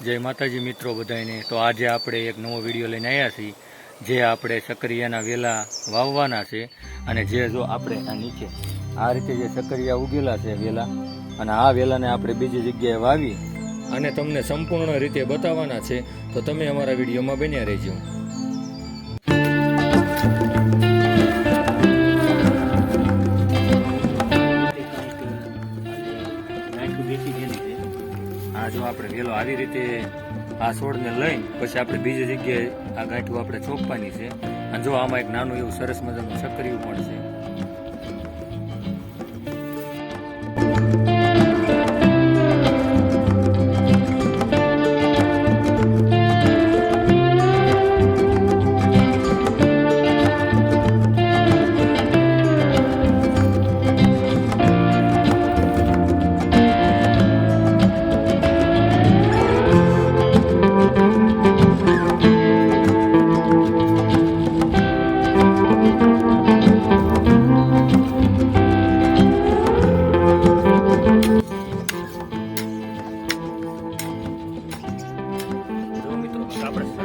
જય માતાજી મિત્રો બધાને તો આજે આપણે એક નવો વીડિયો લઈને આવ્યા છીએ, જે આપણે સક્રિયાના વેલા વાવવાના છે અને જે જો આપણે આ નીચે આ રીતે જે સક્રિયા ઉગેલા છે વેલા, અને આ વેલાને આપણે બીજી જગ્યાએ વાવી અને તમને સંપૂર્ણ રીતે બતાવવાના છે, તો તમે અમારા વિડીયોમાં બન્યા રહેજો. આ જો આપણે વેલો આવી રીતે આ છોડને લઈ પછી આપણે બીજી જગ્યાએ આ ગાંઠું આપણે ચોપવાની છે. અને જો આમાં એક નાનું એવું સરસ મજાનું સક્રિયું પણ છે.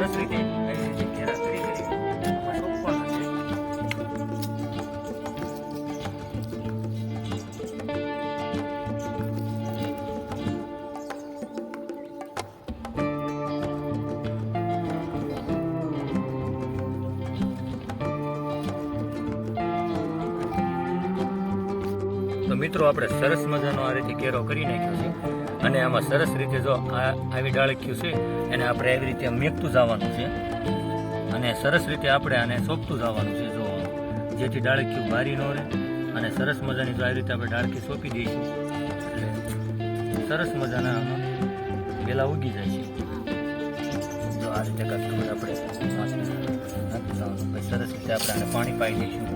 તો મિત્રો આપણે સરસ મજાનો આ રીતે કેરો કરી નાખ્યો છે. અને આમાં સરસ રીતે જો આ આવી ડાળખ્યું છે, એને આપણે એવી રીતે મેકતું જવાનું છે. અને સરસ રીતે આપણે આને સોંપતું જવાનું છે, જો જેથી ડાળખ્યું બારી ન રહે. અને સરસ મજાની જો આવી રીતે આપણે ડાળખી સોંપી દઈશું સરસ મજાના વેલા ઉગી જાય છે. જો આ રીતે કાંઈક આપણે સરસ રીતે આપણે આને પાણી પાઈ દઈશું.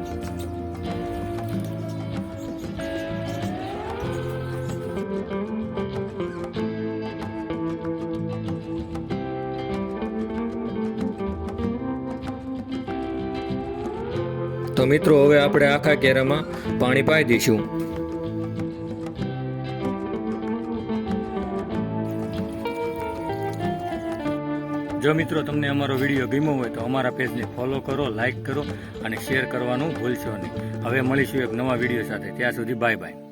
તો મિત્રો, હવે આપણે આખા કેરામાં પાણી પાઈ દઈશું. જો મિત્રો તમને અમારો વીડિયો ગમ્યો હોય તો અમારા પેજને ફોલો કરો લાઇક કરો અને શેર કરવાનું ભૂલશો નહીં. હવે મળીશું એક નવા વીડિયો સાથે. ત્યાં સુધી બાય બાય